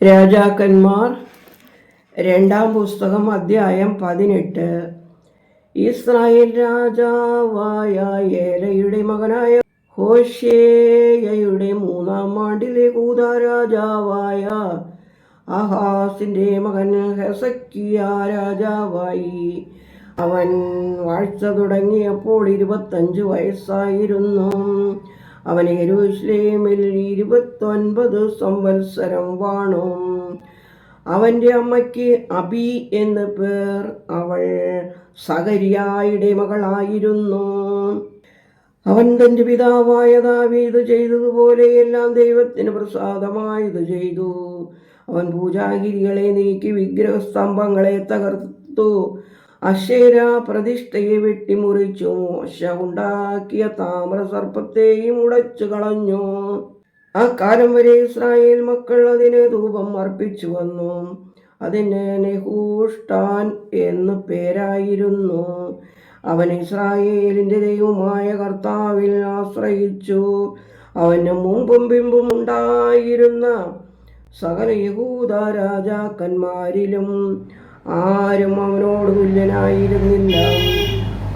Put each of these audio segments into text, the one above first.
രാജാക്കന്മാർ രണ്ടാം പുസ്തകം അധ്യായം പതിനെട്ട്. ഇസ്രായേൽ രാജാവായ ഏലയുടെ മകനായ ഹോഷേയയുടെ മൂന്നാം ആണ്ടിലെ കൂത രാജാവായ അഹാസിന്റെ മകൻ ഹെസക്കിയ രാജാവായി. അവൻ വാഴ്ച തുടങ്ങിയപ്പോൾ ഇരുപത്തഞ്ച് വയസ്സായിരുന്നു. അവൻ യെരൂശലേമിൽ ഇരുപത്തൊൻപത് സംവത്സരം വാണു. അവന്റെ അമ്മയ്ക്ക് അബി എന്ന് പേർ. അവൾ സകരിയായുടെ മകളായിരുന്നു. അവൻ തന്റെ പിതാവായ ദാവീദ് ചെയ്തതുപോലെ എല്ലാം ദൈവത്തിന് പ്രസാദമായത് ചെയ്തു. അവൻ പൂജാഗിരികളെ നീക്കി വിഗ്രഹസ്തംഭങ്ങളെ തകർത്തു. അശേര പ്രതിഷ്ഠയെ വെട്ടിമുറിച്ചു. മോശ ഉണ്ടാക്കിയ താമ്ര സർപ്പത്തെയും ഉടച്ചു കളഞ്ഞു. ആ കാലം വരെ ഇസ്രായേൽ മക്കൾ അതിന് ധൂപം അർപ്പിച്ചു വന്നു. അതിന് നെഹൂഷ്ടാൻ എന്ന് പേരായിരുന്നു. അവൻ ഇസ്രായേലിന്റെ ദൈവമായ കർത്താവിൽ ആശ്രയിച്ചു. അവന് മുമ്പും പിമ്പും ഉണ്ടായിരുന്ന സകല യഹൂദ രാജാക്കന്മാരിലും ആരും അവനോട് തുല്യനായിരുന്നില്ല.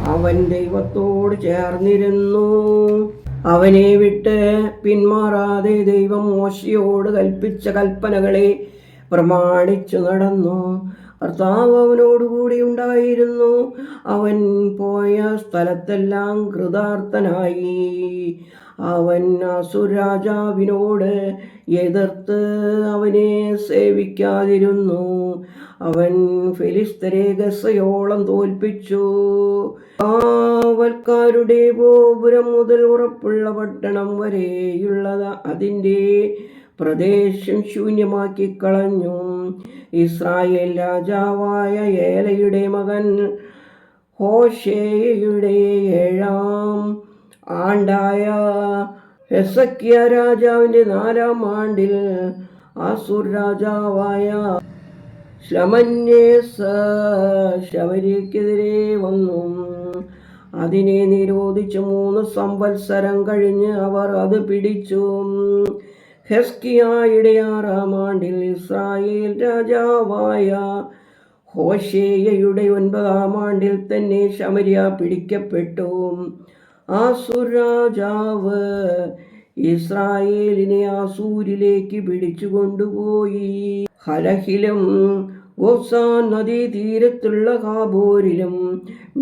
അവൻ ദൈവത്തോട് ചേർന്നിരുന്നു. അവനെ വിട്ട് പിന്മാറാതെ ദൈവം മോശയോട് കൽപ്പിച്ച കൽപ്പനകളെ പ്രമാണിച്ചു നടന്നു. കർത്താവ് അവനോടുകൂടി ഉണ്ടായിരുന്നു. അവൻ പോയ സ്ഥലത്തെല്ലാം കൃതാർത്ഥനായി. അവൻ അസുരാജാവിനോട് എതിർത്ത് അവനെ സേവിക്കാതിരുന്നു. അവൻ ഫിലിസ്തരെ ഗസയോളം തോൽപ്പിച്ചു. കാവൽക്കാരുടെ ഗോപുരം മുതൽ ഉറപ്പുള്ള പട്ടണം വരെയുള്ളത് അതിന്റെ പ്രദേശം ശൂന്യമാക്കി കളഞ്ഞു. ഇസ്രായേൽ രാജാവായ ഏലയുടെ മകൻ ഹോഷേയുടെ ഏഴാം ആണ്ടായ ഹെസക്കിയ രാജാവിന്റെ നാലാം ആണ്ടിൽ ആസുർ രാജാവായ ശമന്യേസ ശബരിക്കെതിരെ വന്നു. അതിനെ നിരോധിച്ച് മൂന്ന് സംവത്സരം കഴിഞ്ഞ് അവർ അത് പിടിച്ചു. ഹെസ്കിയായുടെ ആറാം ആണ്ടിൽ ഇസ്രായേൽ രാജാവായ ഹോഷേയയുടെ ഒൻപതാം ആണ്ടിൽ തന്നെ ശമരിയ പിടിക്കപ്പെട്ടു. ആസുർ രാജാവ് ഇസ്രായേലിനെ ആസൂരിലേക്ക് പിടിച്ചു കൊണ്ടുപോയി ഹലഹിലും ഗോസാൻ നദീതീരത്തുള്ള കാബൂരിലും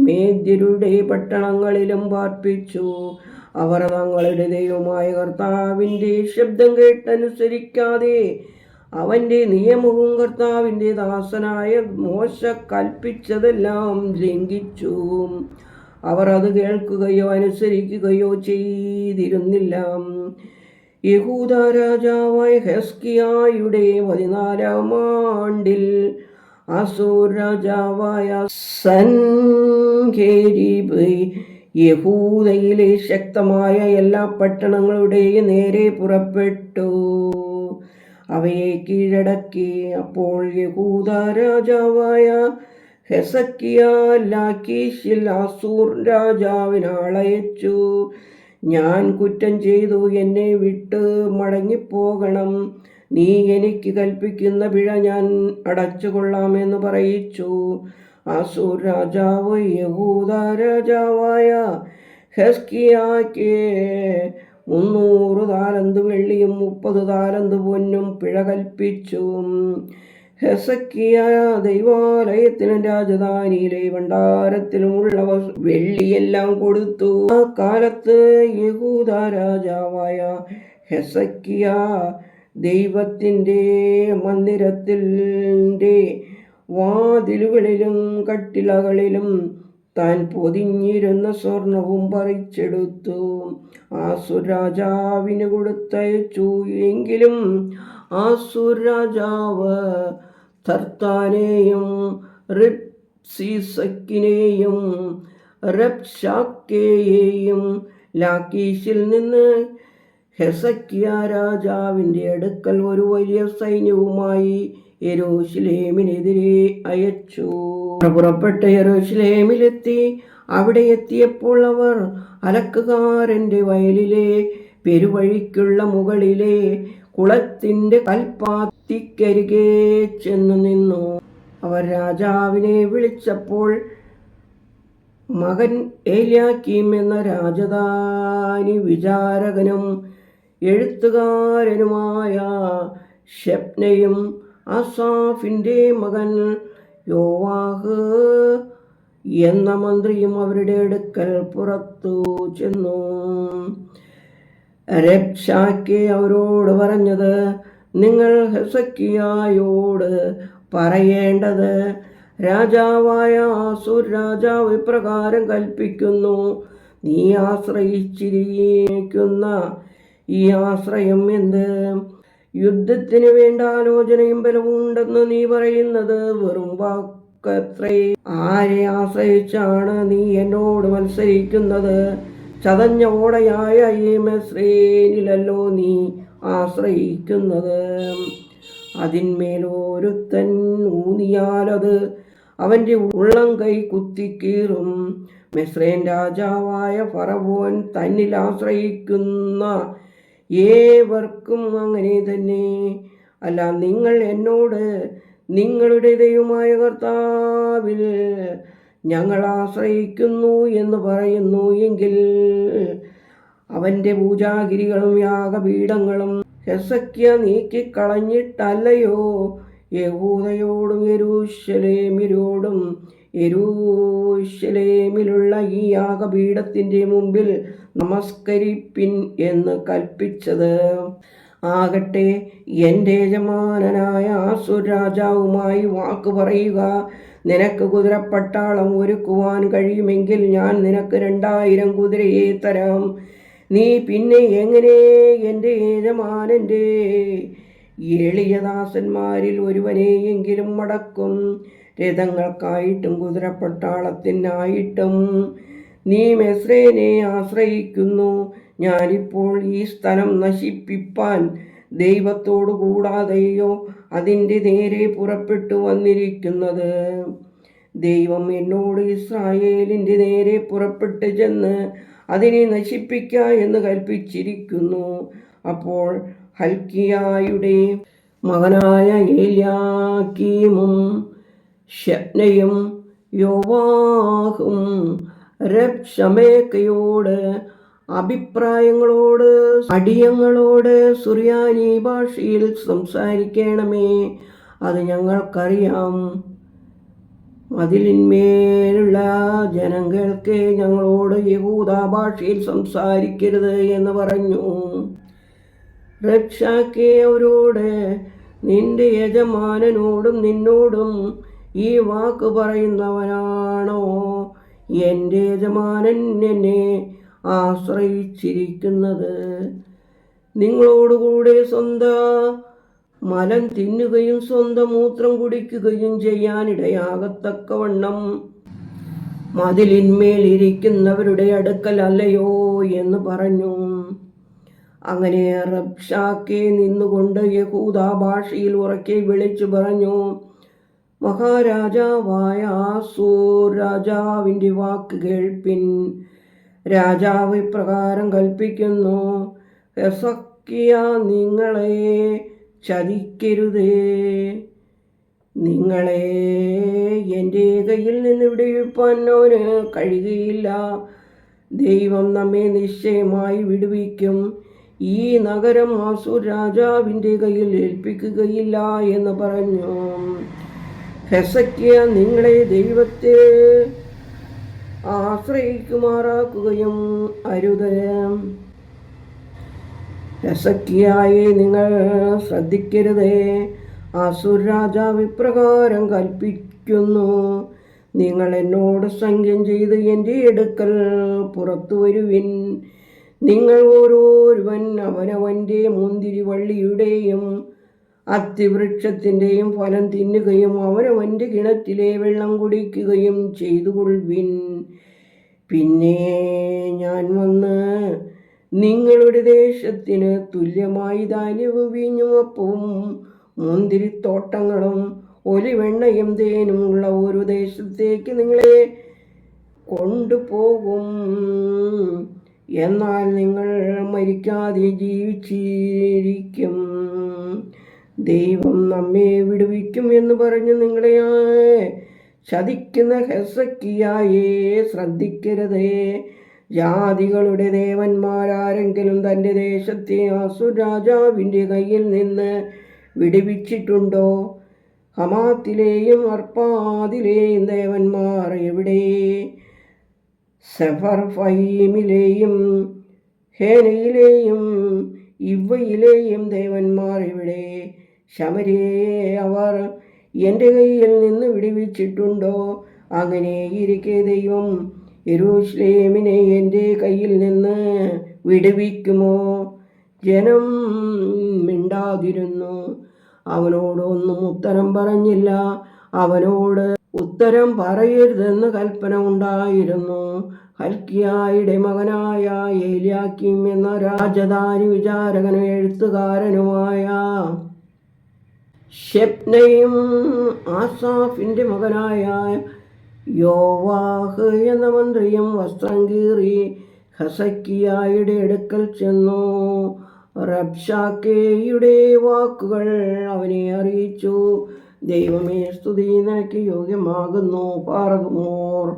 മേദ്യരുടെ പട്ടണങ്ങളിലും പാർപ്പിച്ചു. അവർ തങ്ങളുടെ ദൈവമായ കർത്താവിന്റെ ശബ്ദം കേട്ടനുസരിക്കാതെ അവന്റെ നിയമവും കർത്താവിന്റെ ദാസനായ മോശ കൽപ്പിച്ചതെല്ലാം ലംഘിച്ചു. അവർ അത് കേൾക്കുകയോ അനുസരിക്കുകയോ ചെയ്തിരുന്നില്ല. യഹൂദ രാജാവായ ഹെസ്കിയായുടെ പതിനാലാം ആണ്ടിൽ അസൂർ രാജാവായ സൻഖേരിബ് യഹൂദയിലെ ശക്തമായ എല്ലാ പട്ടണങ്ങളുടെയും നേരെ പുറപ്പെട്ടു. അവയെ കീഴടക്കി. അപ്പോൾ യഹൂദ രാജാവായ ഹെസക്കിയ ലാക്കീഷിൽ അസൂർ രാജാവിനാളയച്ചു. ഞാൻ കുറ്റം ചെയ്തു എന്നെ വിട്ട് മടങ്ങിപ്പോകണം. നീ എനിക്ക് കൽപ്പിക്കുന്ന പിഴ ഞാൻ അടച്ചുകൊള്ളാമെന്ന് പറയിച്ചു. അസൂർ രാജാവ് യഹൂദ രാജാവായ ഹെസ്കിയാക്ക് മുന്നൂറ് താലന്ത് വെള്ളിയും മുപ്പത് താലന്ത് പൊന്നും പിഴ കൽപ്പിച്ചു. ഹെസക്കിയ ദൈവാലയത്തിലും രാജധാനിയിലെ ഭണ്ഡാരത്തിലുമുള്ള വെള്ളിയെല്ലാം കൊടുത്തു. ആ കാലത്ത് യഹൂദ രാജാവായ ഹെസക്കിയ ദൈവത്തിന്റെ മന്ദിരത്തിന്റെ വാതിലുകളിലും കട്ടിലകളിലും താൻ പൊതിഞ്ഞിരുന്ന സ്വർണവും പറിച്ചെടുത്തു. ആസുരാജാവിന് കൊടുത്തയച്ചു. എങ്കിലും ആസുരാജാവ് തർത്താനെയും റിപ്സിസക്കിനെയും റബ്ഷാക്കേയെയും ലാക്കീഷിൽ നിന്ന് ഹെസക്കിയ രാജാവിന്റെ അടുക്കൽ ഒരു വലിയ സൈന്യവുമായി യെരൂശലേമിനെതിരെ അയച്ചു. പുറപ്പെട്ട യെരൂശലേമിലെത്തി. അവിടെ എത്തിയപ്പോൾ അവർ അലക്കുകാരന്റെ വയലിലെ പെരുവഴിക്കുള്ള മുകളിലെ കുളത്തിന്റെ കൽപ്പാത്തിക്കരികെ ചെന്നു നിന്നു. അവർ രാജാവിനെ വിളിച്ചപ്പോൾ മകൻ ഏലിയാക്കീം എന്ന രാജധാനി വിചാരകനും എഴുത്തുകാരനുമായ ഷെപ്നയും അസാഫിന്റെ മകൻ യോവാഹ് എന്ന മന്ത്രിയും അവരുടെ അടുക്കൽ പുറത്തു ചെന്നു. രക്ഷാക്കെ അവരോട് പറഞ്ഞത് നിങ്ങൾ ഹെസക്കിയായോട് പറയേണ്ടത്. രാജാവായ ആസൂർ രാജാവ് ഇപ്രകാരം കൽപ്പിക്കുന്നു. നീ ആശ്രയിച്ചിരിക്കുന്ന ഈ ആശ്രയം എന്ത്? യുദ്ധത്തിന് വേണ്ട ആലോചനയും ബലവും നീ പറയുന്നത് വെറും വാക്കത്രേ. ആരെ ആശ്രയിച്ചാണ് നീ എന്നോട് മത്സരിക്കുന്നത്? ചതഞ്ഞ ഓടയായ ഈ മെസ്രേനിലല്ലോ നീ ആശ്രയിക്കുന്നത്. അതിന്മേലൊരുത്തൻ ഊന്നിയാലത് അവന്റെ ഉള്ളം കൈ കുത്തിക്കീറും. മെസ്രേൻ രാജാവായ ഫറവോൻ തന്നിൽ ആശ്രയിക്കുന്ന ഏവർക്കും അങ്ങനെ തന്നെ. അല്ല നിങ്ങൾ എന്നോട് നിങ്ങളുടെ ദൈവമായ കർത്താവിൽ ഞങ്ങൾ ആശ്രയിക്കുന്നു എന്ന് പറയുന്നു എങ്കിൽ അവന്റെ പൂജാഗിരികളും യാഗപീഠങ്ങളും ഹെസക്യ നീക്കിക്കളഞ്ഞിട്ടല്ലയോ? യഹൂദയോടും യെരൂശലേമിരോടും യരൂശലേമിലുള്ള ഈ യാഗപീഠത്തിന്റെ മുമ്പിൽ നമസ്കരിപ്പിൻ എന്ന് കൽപ്പിച്ചത്. ആകട്ടെ എന്റെ യജമാനനായ ആസുർ രാജാവുമായി വാക്ക് പറയുക. നിനക്ക് കുതിരപ്പട്ടാളം ഒരുക്കുവാൻ കഴിയുമെങ്കിൽ ഞാൻ നിനക്ക് രണ്ടായിരം കുതിരയെ തരാം. നീ പിന്നെ എങ്ങനെ എന്റെ യജമാനന്റെ എളിയദാസന്മാരിൽ ഒരുവനെയെങ്കിലും മടക്കും. രഥങ്ങൾക്കായിട്ടും കുതിരപ്പട്ടാളത്തിനായിട്ടും. നീ മെസ്രേനെ ആശ്രയിക്കുന്നു. ഞാനിപ്പോൾ ഈ സ്ഥലം നശിപ്പിപ്പാൻ ദൈവത്തോടു കൂടാതെയോ അതിന്റെ നേരെ പുറപ്പെട്ടു വന്നിരിക്കുന്നത്. ദൈവം എന്നോട് ഇസ്രായേലിന്റെ നേരെ പുറപ്പെട്ട് ചെന്ന് അതിനെ നശിപ്പിക്ക എന്ന് കൽപ്പിച്ചിരിക്കുന്നു. അപ്പോൾ ഹൽക്കിയായുടെ മകനായ ഏലിയാക്കീമും ഷപ്നയും യോവാഹും രബ് ഷമേക്കയോട് അഭിപ്രായങ്ങളോട് അടിയങ്ങളോട് സുറിയാനി ഭാഷയിൽ സംസാരിക്കണമേ. അത് ഞങ്ങൾക്കറിയാം. അതിലിന്മേലുള്ള ജനങ്ങൾക്ക് ഞങ്ങളോട് യഹൂദ ഭാഷയിൽ സംസാരിക്കരുത് എന്ന് പറഞ്ഞു. രക്ഷാക്കെ അവരോട് നിന്റെ യജമാനനോടും നിന്നോടും ഈ വാക്ക് പറയുന്നവനാണോ? എന്റെ യജമാനൻ എന്നെ ആശ്രയിച്ചിരിക്കുന്നത്. നിങ്ങളോടുകൂടെ സ്വന്തം മലം തിന്നുകയും സ്വന്തം മൂത്രം കുടിക്കുകയും ചെയ്യാനിടയാകത്തക്കവണ്ണം മതിലിന്മേലിരിക്കുന്നവരുടെ അടുക്കൽ അല്ലയോ എന്ന് പറഞ്ഞു. അങ്ങനെ റബ്ഷാക്കെ നിന്നുകൊണ്ട് യഹൂദ ഭാഷയിൽ ഉറക്കെ വിളിച്ചു പറഞ്ഞു മഹാരാജാവായ ആസൂർ രാജാവിന്റെ വാക്ക് കേൾപ്പിൻ. രാജാവ് ഇപ്രകാരം കൽപ്പിക്കുന്നു. ഹെസക്കിയ നിങ്ങളെ ചതിക്കരുതേ. നിങ്ങളെ എന്റെ കയ്യിൽ നിന്ന് വിടുവിപ്പാൻ അവന് കഴിയുകയില്ല. ദൈവം നമ്മെ നിശ്ചയമായി വിടുവിക്കും. ഈ നഗരം അസുർ രാജാവിന്റെ കയ്യിൽ ഏൽപ്പിക്കുകയില്ല എന്ന് പറഞ്ഞു. ഹെസക്കിയ നിങ്ങളെ ദൈവത്തെ ആശ്രയിക്കുമാറാക്കുകയും അരുത് രസക്കിയായി നിങ്ങൾ ശ്രദ്ധിക്കരുതേ. അസുർ രാജാവ് ഇപ്രകാരം കൽപ്പിക്കുന്നു. നിങ്ങൾ എന്നോട് സംഖ്യം ചെയ്ത് എന്റെ എടുക്കൽ പുറത്തു വരുവിൻ. നിങ്ങൾ ഓരോരുവൻ അവനവന്റെ മുന്തിരി വള്ളിയുടെയും അത്തിവൃക്ഷത്തിന്റെയും ഫലം തിന്നുകയും അവനവന്റെ കിണറ്റിലെ വെള്ളം കുടിക്കുകയും ചെയ്തു കൊള്ളുവിൻ പിന്നെ ഞാൻ വന്ന് നിങ്ങളുടെ ദേശത്തിന് തുല്യമായി ധാന്യവും വീഞ്ഞും അപ്പവും മുന്തിരിത്തോട്ടങ്ങളും ഒലിവെണ്ണയും തേനും ഉള്ള ഒരു ദേശത്തേക്ക് നിങ്ങളെ കൊണ്ടുപോകും. എന്നാൽ നിങ്ങൾ മരിക്കാതെ ജീവിച്ചിരിക്കും. ദൈവം നമ്മെ വിടുവിക്കും എന്ന് പറഞ്ഞു നിങ്ങളെ. ചതിക്കുന്ന ഹെസക്കിയായേ ശ്രദ്ധിക്കരുതേ. ജാതികളുടെ ദേവന്മാരാരെങ്കിലും തന്റെ ദേശത്തെ അസുരാജാവിന്റെ കയ്യിൽ നിന്ന് വിടുവിച്ചിട്ടുണ്ടോ? ഹമാത്തിലെയും അർപ്പാതിലെയും ദേവന്മാർ എവിടെ? സെഫർഫൈമിലെയും ഹേനയിലെയും ഇവയിലെയും ദേവന്മാർ ഇവിടെ ശമരിയെ അവർ എന്റെ കയ്യിൽ നിന്ന് വിടുവിച്ചിട്ടുണ്ടോ? അങ്ങനെ ഇരിക്കെ ദൈവം യെരൂശലേമിനെ എന്റെ കയ്യിൽ നിന്ന് വിടുവിക്കുമോ? ജനം മിണ്ടാതിരുന്നു. അവനോടൊന്നും ഉത്തരം പറഞ്ഞില്ല. അവനോട് ഉത്തരം പറയരുതെന്ന് കൽപ്പന ഉണ്ടായിരുന്നു. ഹൽക്കിയായുടെ മകനായ ഏലിയാക്കിം എന്ന രാജധാനി വിചാരകനും എഴുത്തുകാരനുമായ ഷെപ്നയും ആസാഫിന്റെ മകനായ യോവാഹ് എന്ന മന്ത്രിയും വസ്ത്രം കീറി ഹസക്കിയായുടെ അടുക്കൽ ചെന്നു. റബ്ഷാക്കേയുടെ വാക്കുകൾ അവനെ അറിയിച്ചു. ദൈവമേ സ്തുതി നിനക്ക് യോഗ്യമാകുന്നു പാറകുമോർ.